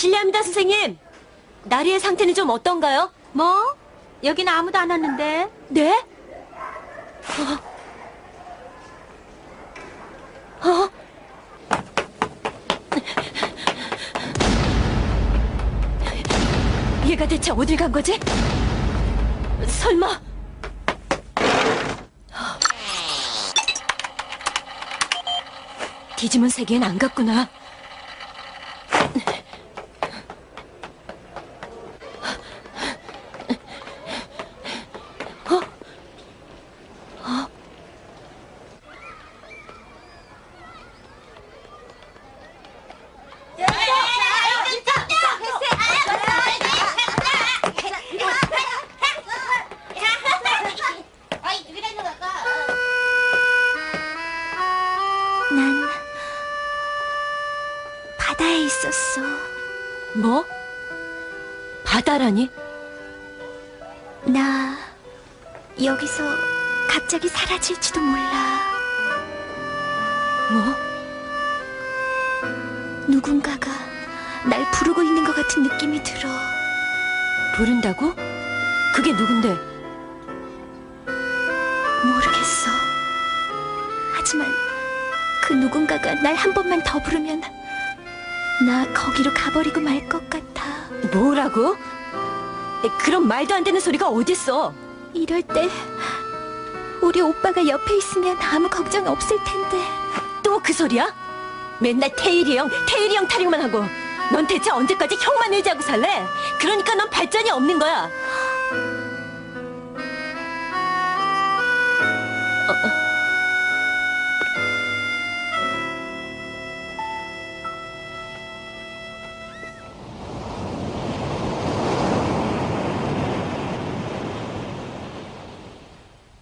죄송합니다, 선생님. 나리의 상태는 좀 어떤가요? 뭐? 여긴 아무도 안 왔는데. 네? 어? 어? 얘가 대체 어딜 간 거지? 설마 뒤집은 세계엔 안 갔구나. 바다에 있었어. 뭐? 바다라니? 나 여기서 갑자기 사라질지도 몰라. 뭐? 누군가가 날 부르고 있는 것 같은 느낌이 들어. 부른다고? 그게 누군데? 모르겠어. 하지만 그 누군가가 날 한 번만 더 부르면 나 거기로 가버리고 말 것 같아. 뭐라고? 그런 말도 안 되는 소리가 어딨어? 이럴 때 우리 오빠가 옆에 있으면 아무 걱정 없을 텐데. 또 그 소리야? 맨날 태일이 형, 태일이 형 타령만 하고 넌 대체 언제까지 형만 의지하고 살래? 그러니까 넌 발전이 없는 거야